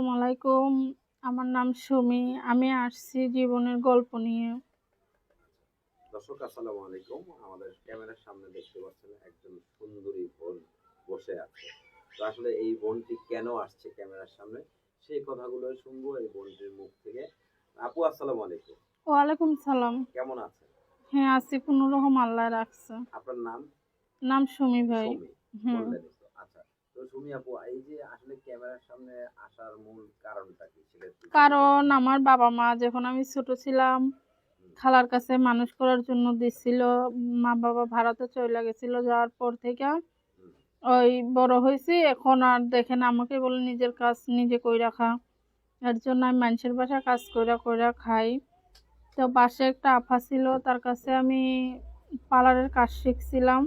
আসসালামু আলাইকুম। আমার নাম সুমি। আমি আসছি জীবনের গল্প নিয়ে। দর্শক আসসালামু আলাইকুম। আমাদের ক্যামেরার সামনে দেখতে পাচ্ছেন একজন সুন্দরী বোন বসে আছে। তো আসলে এই বোনটি কেন আসছে ক্যামেরার সামনে? সেই কথাগুলো শুনব এই বোনটির মুখ থেকে। আপু আসসালামু আলাইকুম। ওয়ালাইকুম সালাম। কেমন আছেন? হ্যাঁ আছি। কোনো রকম আল্লাহ রাখছে। আপনার নাম? নাম সুমি ভাই। হুম। তো সুমি আপু এই যে আসলে ক্যামেরার সামনে আসার মূল কারণটা কি কারণ আমার বাবা মা যখন আমি ছোট ছিলাম খালার কাছে মানুষ করার জন্য দিছিল মা বাবা ভারতে চলে গেছিল যাওয়ার পর থেকে ওই বড় হয়েছি এখন আর দেখেন আমাকে বলে নিজের কাজ নিজে কই রাখা এর জন্য আমি মানুষের বাসা কাজ কইরা কইরা খাই। তো পাশে একটা আফা ছিল তার কাছে আমি পার্লারের কাজ শিখছিলাম।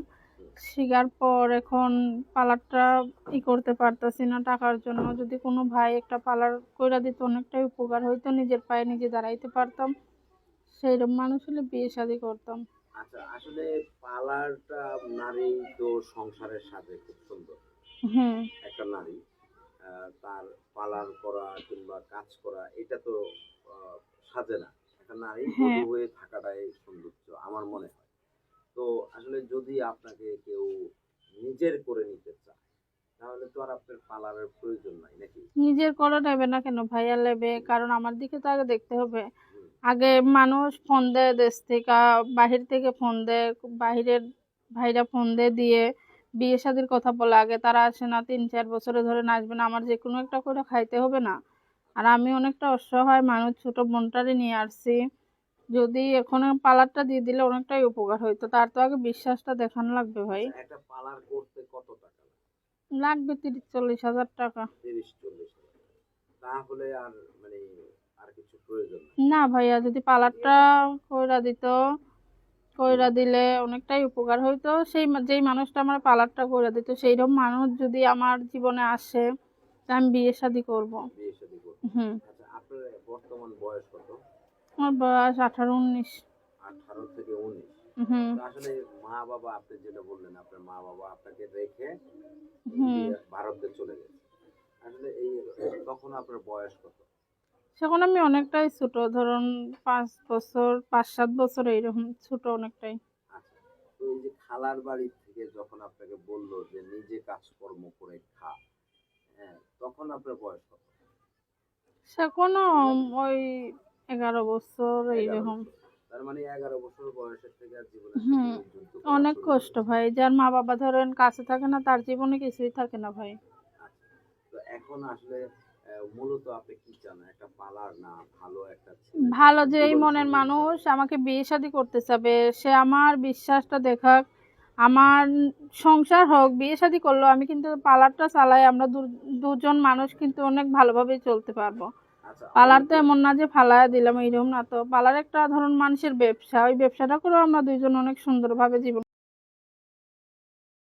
শিখার পর এখন পার্লারটা ই করতে পারতাছি না টাকার জন্য। যদি কোনো ভাই একটা পার্লার কইরা দিত অনেকটাই উপকার হইতো নিজের পায়ে নিজে দাঁড়াইতে পারতাম। সেইরকম মানুষ হলে বিয়ে শাদি করতাম। আচ্ছা আসলে পার্লারটা নারী তো সংসারের সাথে খুব সুন্দর। হুম। একটা নারী তার পালার করা কিংবা কাজ করা এটা তো সাজে না। একটা নারী হ্যাঁ। হয়ে থাকাটাই সৌন্দর্য আমার মনে হয়। তো আসলে যদি আপনাকে কেউ নিজের করে নিতে চায় তাহলে তো আর আপনার পালারের প্রয়োজন নাই নাকি? নিজের করা নেবে না কেন? ভাইয়া নেবে কারণ আমার দিকে তো আগে দেখতে হবে। আগে মানুষ ফোন দেয় দেশ থেকে বাহির থেকে ফোন দেয় বাহিরের ভাইরা ফোন দিয়ে দিয়ে বিয়ে শাদির কথা বলে। আগে তারা আসে না তিন চার বছরে ধরে না আসবে না। আমার যে কোনো একটা করে খাইতে হবে না। আর আমি অনেকটা অসহায় মানুষ ছোট বোনটারে নিয়ে আসছি। যদি এখন পালারটা দিয়ে দিলে অনেকটাই উপকার হইতো তার তো আগে বিশ্বাসটা দেখানো লাগবে ভাই। একটা পালার করতে কত টাকা লাগবে তিরিশ চল্লিশ হাজার টাকা। তিরিশ চল্লিশ তাহলে আর মানে আর কিছু প্রয়োজন না ভাইয়া যদি পালারটা কইরা দিত কইরা দিলে অনেকটাই উপকার হইতো। সেই যেই মানুষটা আমার পালারটা কইরা দিত সেইরকম মানুষ যদি আমার জীবনে আসে তা আমি বিয়ে শাদি করব। হুম। আচ্ছা আপনার বর্তমান বয়স কত? আমার বয়স আঠারো উনিশ। আঠারো থেকে উনিশ। আসলে মা বাবা আপনি যেটা বললেন আপনার মা বাবা আপনাকে রেখে হুম। ভারতে চলে গেছে। আসলে এই তখন আপনার বয়স কত? সেখন আমি অনেকটাই ছোট ধরুন পাঁচ বছর পাঁচ সাত বছর এইরকম ছোট অনেকটাই। আচ্ছা তো এই যে খালার বাড়ি থেকে যখন আপনাকে বলল যে নিজে কাজকর্ম করে খা হ্যাঁ তখন আপনার বয়স কত? সেখনও ওই এগারো বছর এইরকম তার মানে অনেক কষ্ট ভাই যার মা বাবা ধরেন কাছে থাকে না তার জীবনে কিছুই থাকে না ভাই। এখন আসলে মূলত আপনি কি চান? একটা পালার না ভালো একটা ভালো যে এই মনের মানুষ আমাকে বিয়ে শাদি করতে চাবে সে আমার বিশ্বাসটা দেখাক আমার সংসার হোক বিয়ে শাদি করল আমি কিন্তু পার্লারটা চালাই আমরা দুজন মানুষ কিন্তু অনেক ভালোভাবে চলতে পারব। পার্লার তো এমন না যে ফালায়া দিলাম, এইরকম না তো। পালার একটা ধরুন মানুষের ব্যবসা, ওই ব্যবসাটা করে আমরা দুইজন অনেক সুন্দরভাবে জীবন